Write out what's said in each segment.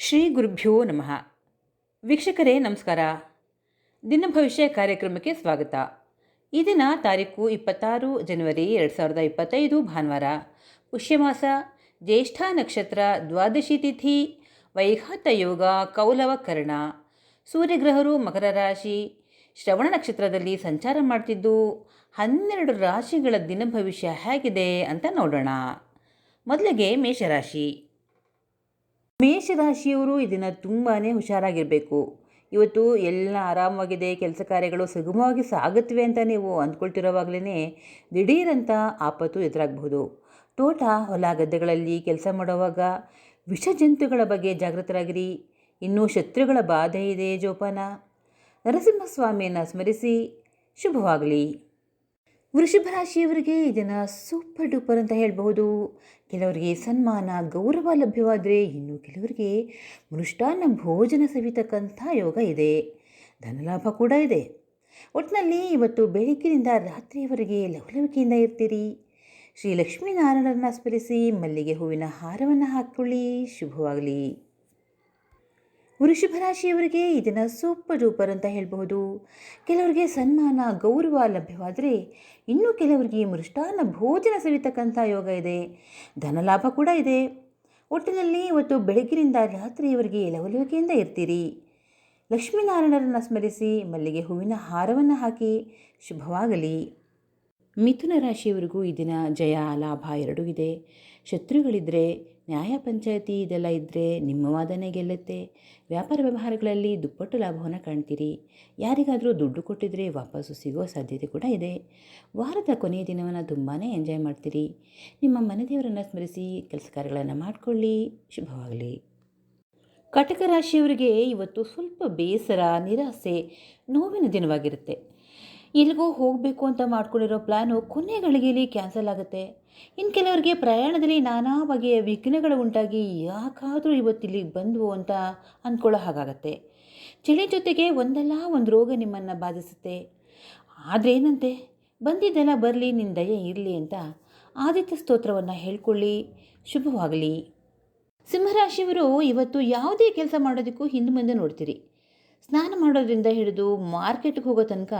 ಶ್ರೀ ಗುರುಭ್ಯೋ ನಮಃ. ವೀಕ್ಷಕರೇ, ನಮಸ್ಕಾರ. ದಿನ ಭವಿಷ್ಯ ಕಾರ್ಯಕ್ರಮಕ್ಕೆ ಸ್ವಾಗತ. ಈ ದಿನ ತಾರೀಕು ಇಪ್ಪತ್ತಾರು ಜನವರಿ ಎರಡು ಸಾವಿರದ ಇಪ್ಪತ್ತೈದು ಭಾನುವಾರ. ಪುಷ್ಯಮಾಸ, ಜ್ಯೇಷ್ಠ ನಕ್ಷತ್ರ, ದ್ವಾದಶಿ ತಿಥಿ, ವೈಘಾತ ಯೋಗ, ಕೌಲವ ಕರ್ಣ. ಸೂರ್ಯಗ್ರಹರು ಮಕರ ರಾಶಿ. ಶ್ರವಣ ನಕ್ಷತ್ರದಲ್ಲಿ ಸಂಚಾರ ಮಾಡ್ತಿದ್ದು, ಹನ್ನೆರಡು ರಾಶಿಗಳ ದಿನ ಭವಿಷ್ಯ ಹೇಗಿದೆ ಅಂತ ನೋಡೋಣ. ಮೊದಲಿಗೆ ಮೇಷರಾಶಿ. ಮೇಷರಾಶಿಯವರು ಇದನ್ನು ತುಂಬಾ ಹುಷಾರಾಗಿರಬೇಕು. ಇವತ್ತು ಎಲ್ಲ ಆರಾಮವಾಗಿದೆ, ಕೆಲಸ ಕಾರ್ಯಗಳು ಸುಗಮವಾಗಿ ಸಾಗುತ್ತವೆ ಅಂತ ನೀವು ಅಂದ್ಕೊಳ್ತಿರೋವಾಗಲೇ ದಿಢೀರಂಥ ಆಪತ್ತು ಎದುರಾಗಬಹುದು. ತೋಟ, ಹೊಲ, ಗದ್ದೆಗಳಲ್ಲಿ ಕೆಲಸ ಮಾಡುವಾಗ ವಿಷಜಂತುಗಳ ಬಗ್ಗೆ ಜಾಗೃತರಾಗಿರಿ. ಇನ್ನೂ ಶತ್ರುಗಳ ಬಾಧೆ ಇದೆ ಜೋಪಾನ. ನರಸಿಂಹಸ್ವಾಮಿಯನ್ನು ಸ್ಮರಿಸಿ, ಶುಭವಾಗಲಿ. ವೃಷಭ ರಾಶಿಯವರಿಗೆ ಇದನ್ನು ಸೂಪರ್ ಡೂಪರ್ ಅಂತ ಹೇಳಬಹುದು. ಕೆಲವರಿಗೆ ಸನ್ಮಾನ, ಗೌರವ ಲಭ್ಯವಾದರೆ ಇನ್ನು ಕೆಲವರಿಗೆ ಮೃಷ್ಟಾನ್ನ ಭೋಜನ ಸವಿತಕ್ಕಂಥ ಯೋಗ ಇದೆ. ಧನಲಾಭ ಕೂಡ ಇದೆ. ಒಟ್ಟಿನಲ್ಲಿ ಇವತ್ತು ಬೆಳಗ್ಗಿನಿಂದ ರಾತ್ರಿಯವರೆಗೆ ಲವಲವಿಕೆಯಿಂದ ಇರ್ತೀರಿ. ಶ್ರೀ ಲಕ್ಷ್ಮೀನಾರಾಯಣರನ್ನ ಸ್ಮರಿಸಿ ಮಲ್ಲಿಗೆ ಹೂವಿನ ಹಾರವನ್ನು ಹಾಕ್ಕೊಳ್ಳಿ. ಶುಭವಾಗಲಿ. ವೃಷಭ ರಾಶಿಯವರಿಗೆ ಇದನ್ನು ಸೂಪರ್ ಡೂಪರ್ ಅಂತ ಹೇಳಬಹುದು. ಕೆಲವರಿಗೆ ಸನ್ಮಾನ, ಗೌರವ ಲಭ್ಯವಾದರೆ ಇನ್ನು ಕೆಲವರಿಗೆ ಮೃಷ್ಟಾನ್ನ ಭೋಜನ ಸವಿತಕ್ಕಂಥ ಯೋಗ ಇದೆ. ಧನಲಾಭ ಕೂಡ ಇದೆ. ಒಟ್ಟಿನಲ್ಲಿ ಇವತ್ತು ಬೆಳಗ್ಗಿನಿಂದ ರಾತ್ರಿಯವರೆಗೆ ಲವಲವಿಕೆಯಿಂದ ಇರ್ತೀರಿ. ಲಕ್ಷ್ಮೀನಾರಾಯಣರನ್ನು ಸ್ಮರಿಸಿ ಮಲ್ಲಿಗೆ ಹೂವಿನ ಹಾರವನ್ನು ಹಾಕಿ ಶುಭವಾಗಲಿ. ಮಿಥುನ ರಾಶಿಯವರಿಗೂ ಈ ದಿನ ಜಯ, ಲಾಭ ಎರಡೂ ಇದೆ. ಶತ್ರುಗಳಿದ್ದರೆ ನ್ಯಾಯ ಪಂಚಾಯತಿ ಇದೆಲ್ಲ ಇದ್ದರೆ ನಿಮ್ಮ ವಾದನೆ ಗೆಲ್ಲುತ್ತೆ. ವ್ಯಾಪಾರ ವ್ಯವಹಾರಗಳಲ್ಲಿ ದುಪ್ಪಟ್ಟು ಲಾಭವನ್ನು ಕಾಣ್ತೀರಿ. ಯಾರಿಗಾದರೂ ದುಡ್ಡು ಕೊಟ್ಟಿದ್ರೆ ವಾಪಸ್ಸು ಸಿಗುವ ಸಾಧ್ಯತೆ ಕೂಡ ಇದೆ. ವಾರದ ಕೊನೆಯ ದಿನವನ್ನು ತುಂಬಾ ಎಂಜಾಯ್ ಮಾಡ್ತೀರಿ. ನಿಮ್ಮ ಮನೆದೇವರನ್ನು ಸ್ಮರಿಸಿ ಕೆಲಸ ಕಾರ್ಯಗಳನ್ನು ಮಾಡಿಕೊಳ್ಳಿ. ಶುಭವಾಗಲಿ. ಕಟಕ ರಾಶಿಯವರಿಗೆ ಇವತ್ತು ಸ್ವಲ್ಪ ಬೇಸರ, ನಿರಾಸೆ, ನೋವಿನ ದಿನವಾಗಿರುತ್ತೆ. ಎಲ್ಲಿಗೋ ಹೋಗಬೇಕು ಅಂತ ಮಾಡ್ಕೊಂಡಿರೋ ಪ್ಲ್ಯಾನು ಕೊನೆ ಗಳಿಗೆಯಲ್ಲಿ ಕ್ಯಾನ್ಸಲ್ ಆಗುತ್ತೆ. ಇನ್ನು ಕೆಲವರಿಗೆ ಪ್ರಯಾಣದಲ್ಲಿ ನಾನಾ ಬಗೆಯ ವಿಘ್ನಗಳು ಉಂಟಾಗಿ ಯಾಕಾದರೂ ಇವತ್ತಿಲ್ಲಿಗೆ ಬಂದವು ಅಂತ ಅಂದ್ಕೊಳ್ಳೋ ಹಾಗಾಗತ್ತೆ. ಚಳಿ ಜೊತೆಗೆ ಒಂದಲ್ಲ ಒಂದು ರೋಗ ನಿಮ್ಮನ್ನು ಬಾಧಿಸುತ್ತೆ. ಆದರೆ ಏನಂತೆ ಬಂದಿದ್ದೆಲ್ಲ ಬರಲಿ ನಿನ್ನ ದಯ ಇರಲಿ ಅಂತ ಆದಿತ್ಯ ಸ್ತೋತ್ರವನ್ನು ಹೇಳ್ಕೊಳ್ಳಿ. ಶುಭವಾಗಲಿ. ಸಿಂಹರಾಶಿಯವರು ಇವತ್ತು ಯಾವುದೇ ಕೆಲಸ ಮಾಡೋದಕ್ಕೂ ಹಿಂದೆ ಮುಂದೆ ನೋಡ್ತೀರಿ. ಸ್ನಾನ ಮಾಡೋದ್ರಿಂದ ಹಿಡಿದು ಮಾರ್ಕೆಟ್ಗೆ ಹೋಗೋ ತನಕ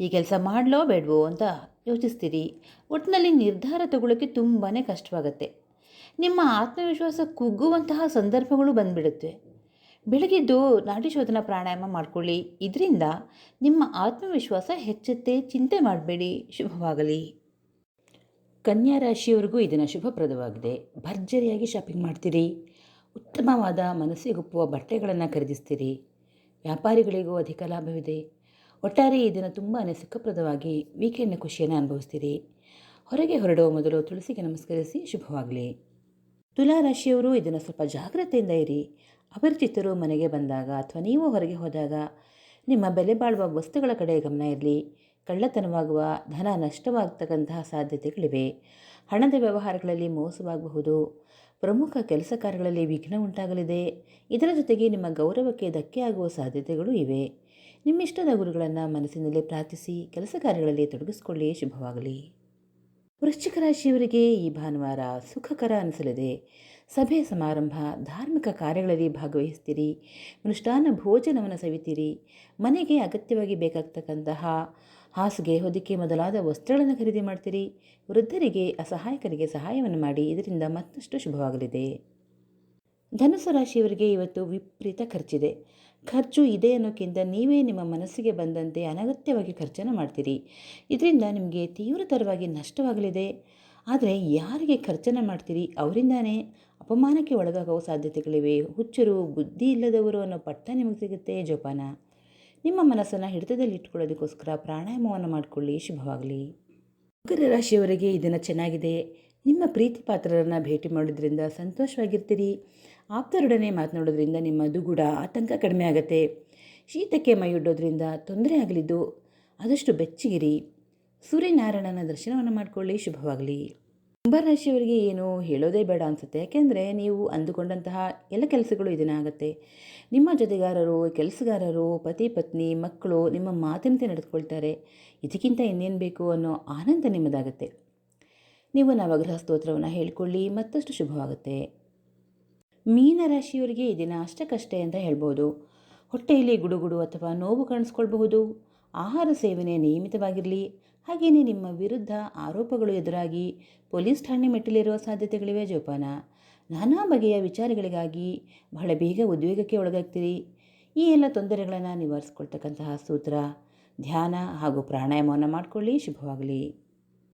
ಈ ಕೆಲಸ ಮಾಡಲೋ ಬೇಡವೋ ಅಂತ ಯೋಚಿಸ್ತೀರಿ. ಒಟ್ಟಿನಲ್ಲಿ ನಿರ್ಧಾರ ತಗೊಳ್ಳೋಕ್ಕೆ ತುಂಬಾ ಕಷ್ಟವಾಗುತ್ತೆ. ನಿಮ್ಮ ಆತ್ಮವಿಶ್ವಾಸ ಕುಗ್ಗುವಂತಹ ಸಂದರ್ಭಗಳು ಬಂದುಬಿಡುತ್ತೆ. ಬೆಳಗ್ಗೆದ್ದು ನಾಡಿ ಶೋಧನ ಪ್ರಾಣಾಯಾಮ ಮಾಡಿಕೊಳ್ಳಿ. ಇದರಿಂದ ನಿಮ್ಮ ಆತ್ಮವಿಶ್ವಾಸ ಹೆಚ್ಚುತ್ತೆ. ಚಿಂತೆ ಮಾಡಬೇಡಿ. ಶುಭವಾಗಲಿ. ಕನ್ಯಾ ರಾಶಿಯವರಿಗೂ ಇದನ್ನು ಶುಭಪ್ರದವಾಗಿದೆ. ಭರ್ಜರಿಯಾಗಿ ಶಾಪಿಂಗ್ ಮಾಡ್ತೀರಿ. ಉತ್ತಮವಾದ ಮನಸ್ಸಿಗೊಪ್ಪುವ ಬಟ್ಟೆಗಳನ್ನು ಖರೀದಿಸ್ತೀರಿ. ವ್ಯಾಪಾರಿಗಳಿಗೂ ಅಧಿಕ ಲಾಭವಿದೆ. ಒಟ್ಟಾರೆ ಈ ದಿನ ತುಂಬಾ ಸುಖಪ್ರದವಾಗಿ ವೀಕೆಂಡ್ನ ಖುಷಿಯನ್ನು ಅನುಭವಿಸ್ತೀರಿ. ಹೊರಗೆ ಹೊರಡುವ ಮೊದಲು ತುಳಸಿಗೆ ನಮಸ್ಕರಿಸಿ ಶುಭವಾಗಲಿ. ತುಲಾ ರಾಶಿಯವರು ಇದನ್ನು ಸ್ವಲ್ಪ ಜಾಗ್ರತೆಯಿಂದ ಇರಿ. ಅಪರಿಚಿತರು ಮನೆಗೆ ಬಂದಾಗ ಅಥವಾ ನೀವು ಹೊರಗೆ ಹೋದಾಗ ನಿಮ್ಮ ಬೆಲೆ ಬಾಳುವ ವಸ್ತುಗಳ ಕಡೆ ಗಮನ ಇರಲಿ. ಕಳ್ಳತನವಾಗುವ, ಧನ ನಷ್ಟವಾಗತಕ್ಕಂತಹ ಸಾಧ್ಯತೆಗಳಿವೆ. ಹಣದ ವ್ಯವಹಾರಗಳಲ್ಲಿ ಮೋಸವಾಗಬಹುದು. ಪ್ರಮುಖ ಕೆಲಸ ಕಾರ್ಯಗಳಲ್ಲಿ ವಿಘ್ನ ಉಂಟಾಗಲಿದೆ. ಇದರ ಜೊತೆಗೆ ನಿಮ್ಮ ಗೌರವಕ್ಕೆ ಧಕ್ಕೆ ಆಗುವ ಸಾಧ್ಯತೆಗಳು ಇವೆ. ನಿಮ್ಮಿಷ್ಟದ ಗುರುಗಳನ್ನು ಮನಸ್ಸಿನಲ್ಲಿ ಪ್ರಾರ್ಥಿಸಿ ಕೆಲಸ ಕಾರ್ಯಗಳಲ್ಲಿ ತೊಡಗಿಸಿಕೊಳ್ಳಿ. ಶುಭವಾಗಲಿ. ವೃಶ್ಚಿಕ ರಾಶಿಯವರಿಗೆ ಈ ಭಾನುವಾರ ಸುಖಕರ ಅನಿಸಲಿದೆ. ಸಭೆ ಸಮಾರಂಭ, ಧಾರ್ಮಿಕ ಕಾರ್ಯಗಳಲ್ಲಿ ಭಾಗವಹಿಸ್ತೀರಿ. ಮೃಷ್ಟಾನ್ನ ಭೋಜನವನ್ನು ಸವಿತೀರಿ. ಮನೆಗೆ ಅಗತ್ಯವಾಗಿ ಬೇಕಾಗ್ತಕ್ಕಂತಹ ಹಾಸಿಗೆ ಹೊದಿಕೆ ಮೊದಲಾದ ವಸ್ತ್ರಗಳನ್ನು ಖರೀದಿ ಮಾಡ್ತೀರಿ. ವೃದ್ಧರಿಗೆ, ಅಸಹಾಯಕರಿಗೆ ಸಹಾಯವನ್ನು ಮಾಡಿ, ಇದರಿಂದ ಮತ್ತಷ್ಟು ಶುಭವಾಗಲಿದೆ. ಧನುಸು ರಾಶಿಯವರಿಗೆ ಇವತ್ತು ವಿಪರೀತ ಖರ್ಚಿದೆ. ಖರ್ಚು ಇದೆ ಅನ್ನೋಕ್ಕಿಂತ ನೀವೇ ನಿಮ್ಮ ಮನಸ್ಸಿಗೆ ಬಂದಂತೆ ಅನಗತ್ಯವಾಗಿ ಖರ್ಚನ್ನು ಮಾಡ್ತೀರಿ. ಇದರಿಂದ ನಿಮಗೆ ತೀವ್ರತರವಾಗಿ ನಷ್ಟವಾಗಲಿದೆ. ಆದರೆ ಯಾರಿಗೆ ಖರ್ಚನ್ನು ಮಾಡ್ತೀರಿ? ಅವರಿಂದಾನೇ ಅಪಮಾನಕ್ಕೆ ಒಳಗಾಗುವ ಸಾಧ್ಯತೆಗಳಿವೆ. ಹುಚ್ಚರು, ಬುದ್ಧಿ ಇಲ್ಲದವರು ಅನ್ನೋ ಪಟ್ಟ ನಿಮಗೆ ಸಿಗುತ್ತೆ ಜೋಪಾನ. ನಿಮ್ಮ ಮನಸ್ಸನ್ನು ಹಿಡಿತದಲ್ಲಿ ಇಟ್ಕೊಳ್ಳೋದಕ್ಕೋಸ್ಕರ ಪ್ರಾಣಾಯಾಮವನ್ನು ಮಾಡಿಕೊಳ್ಳಿ. ಶುಭವಾಗಲಿ. ಮಕರ ರಾಶಿಯವರಿಗೆ ಇದನ್ನು ಚೆನ್ನಾಗಿದೆ. ನಿಮ್ಮ ಪ್ರೀತಿ ಪಾತ್ರರನ್ನು ಭೇಟಿ ಮಾಡೋದ್ರಿಂದ ಸಂತೋಷವಾಗಿರ್ತೀರಿ. ಆಪ್ತರೊಡನೆ ಮಾತನಾಡೋದ್ರಿಂದ ನಿಮ್ಮ ದುಗುಡ ಆತಂಕ ಕಡಿಮೆ ಆಗುತ್ತೆ. ಶೀತಕ್ಕೆ ಮೈಯೊಡ್ಡೋದ್ರಿಂದ ತೊಂದರೆ ಆಗಲಿದ್ದು ಆದಷ್ಟು ಬೆಚ್ಚಗಿರಿ. ಸೂರ್ಯನಾರಾಯಣನ ದರ್ಶನವನ್ನು ಮಾಡಿಕೊಳ್ಳಿ. ಶುಭವಾಗಲಿ. ಕುಂಭರಾಶಿಯವರಿಗೆ ಏನು ಹೇಳೋದೇ ಬೇಡ ಅನಿಸುತ್ತೆ. ಯಾಕೆಂದರೆ ನೀವು ಅಂದುಕೊಂಡಂತಹ ಎಲ್ಲ ಕೆಲಸಗಳು ಇದನ್ನ ಆಗುತ್ತೆ. ನಿಮ್ಮ ಜೊತೆಗಾರರು, ಕೆಲಸಗಾರರು, ಪತಿ, ಪತ್ನಿ, ಮಕ್ಕಳು ನಿಮ್ಮ ಮಾತಿನಂತೆ ನಡೆದುಕೊಳ್ತಾರೆ. ಇದಕ್ಕಿಂತ ಇನ್ನೇನು ಬೇಕು ಅನ್ನೋ ಆನಂದ ನಿಮ್ಮದಾಗುತ್ತೆ. ನೀವು ನವಗ್ರಹ ಸ್ತೋತ್ರವನ್ನು ಹೇಳಿಕೊಳ್ಳಿ, ಮತ್ತಷ್ಟು ಶುಭವಾಗುತ್ತೆ. ಮೀನರಾಶಿಯವರಿಗೆ ಈ ದಿನ ಅಷ್ಟಕ್ಕಷ್ಟೇ ಅಂತ ಹೇಳ್ಬೋದು. ಹೊಟ್ಟೆಯಲ್ಲಿ ಗುಡುಗುಡು ಅಥವಾ ನೋವು ಕಾಣಿಸ್ಕೊಳ್ಬಹುದು. ಆಹಾರ ಸೇವನೆ ನಿಯಮಿತವಾಗಿರಲಿ ಹಾಗೆಯೇ ನಿಮ್ಮ ವಿರುದ್ಧ ಆರೋಪಗಳು ಎದುರಾಗಿ ಪೊಲೀಸ್ ಠಾಣೆ ಮೆಟ್ಟಿಲಿರುವ ಸಾಧ್ಯತೆಗಳಿವೆ ಜೋಪಾನ. ನಾನಾ ಬಗೆಯ ವಿಚಾರಗಳಿಗಾಗಿ ಬಹಳ ಬೇಗ ಉದ್ವೇಗಕ್ಕೆ ಒಳಗಾಗ್ತೀರಿ. ಈ ಎಲ್ಲ ತೊಂದರೆಗಳನ್ನು ನಿವಾರಿಸ್ಕೊಳ್ತಕ್ಕಂತಹ ಸೂತ್ರ, ಧ್ಯಾನ ಹಾಗೂ ಪ್ರಾಣಾಯಾಮವನ್ನು ಮಾಡಿಕೊಳ್ಳಿ. ಶುಭವಾಗಲಿ.